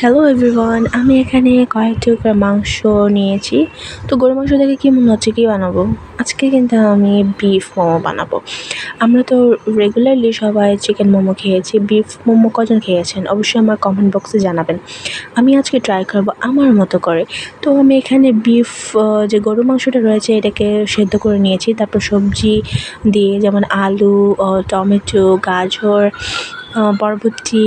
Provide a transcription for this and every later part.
Hello everyone আমি এখানে কয়েক টুকরা মাংস নিয়েছি। তো গরু মাংস দেখে কি মনে হচ্ছে, কী বানাবো? আজকে কিন্তু আমি বিফ মোমো বানাবো। আমরা তো রেগুলারলি সবাই চিকেন মোমো খেয়েছি। বিফ মোমো কজন খেয়েছেন? অবশ্যই আমার কমেন্ট বক্সে জানাবেন। আমি আজকে ট্রাই করব আমার মতো করে। তো আমি এখানে বিফ যে গরু মাংসটা রয়েছে, এটাকে সেদ্ধ করে নিয়েছি। তারপর সবজি দিয়ে যেমন আলু টমেটো, গাজর বরবটি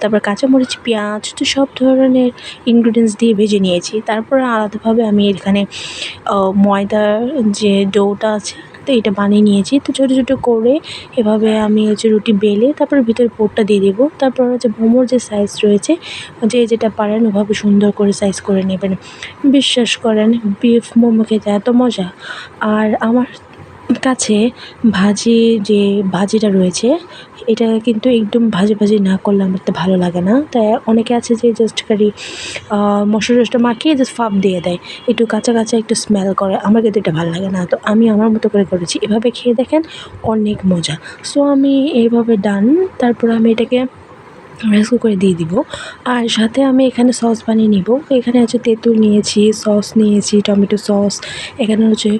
তারপর কাঁচামরিচ, পেঁয়াজ, তো সব ধরনের ইনগ্রিডিয়েন্টস দিয়ে ভেজে নিয়েছি। তারপর আলাদাভাবে আমি এখানে ময়দার যে ডোটা আছে, তো এটা বানিয়ে নিয়েছি। তো ছোটো ছোটো করে এভাবে আমি হচ্ছে রুটি বেলে, তারপর ভিতরে পুরটা দিয়ে দেবো। তারপর হচ্ছে মোমোর যে সাইজ রয়েছে, যে যেটা পারেন ওভাবে সুন্দর করে সাইজ করে নেবেন। বিশ্বাস করেন বিফ মোমো খেতে এত মজা। আর আমার কাছে ভাজি যে ভাজিটা রয়েছে এটা কিন্তু একদম ভাজে ভাজি না করলে আমার তো ভালো লাগে না। তাই অনেকে আছে যে জাস্ট খালি মশলা টশলা মাখিয়ে জাস্ট ফাপ দিয়ে দেয়। একটু কাঁচা কাঁচা একটু স্মেল করে। আমার কিন্তু এটা ভালো লাগে না। তো আমি আমার মতো করে করেছি। এভাবে খেয়ে দেখেন অনেক মজা। সো আমি এইভাবে ডান তারপর আমি এটাকে রাইস কুকারে দিয়ে দিব। আর সাথে আমি এখানে সস বানিয়ে নিব। এখানে হচ্ছে তেঁতুল নিয়েছি সস নিয়েছি, টমেটো সস এখানে হচ্ছে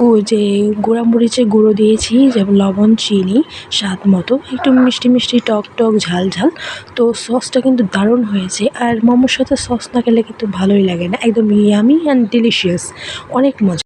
গু যে গুঁড়ামরিচের গুঁড়ো দিয়েছি যেমন লবণ, চিনি, স্বাদ মতো, একটু মিষ্টি মিষ্টি টক টক, ঝাল ঝাল, তো সসটা কিন্তু দারুণ হয়েছে। আর মোমোর সাথে সস না খেলে কিন্তু ভালোই লাগে না, একদম ইয়ামি অ্যান্ড ডিলিশিয়াস অনেক মজা।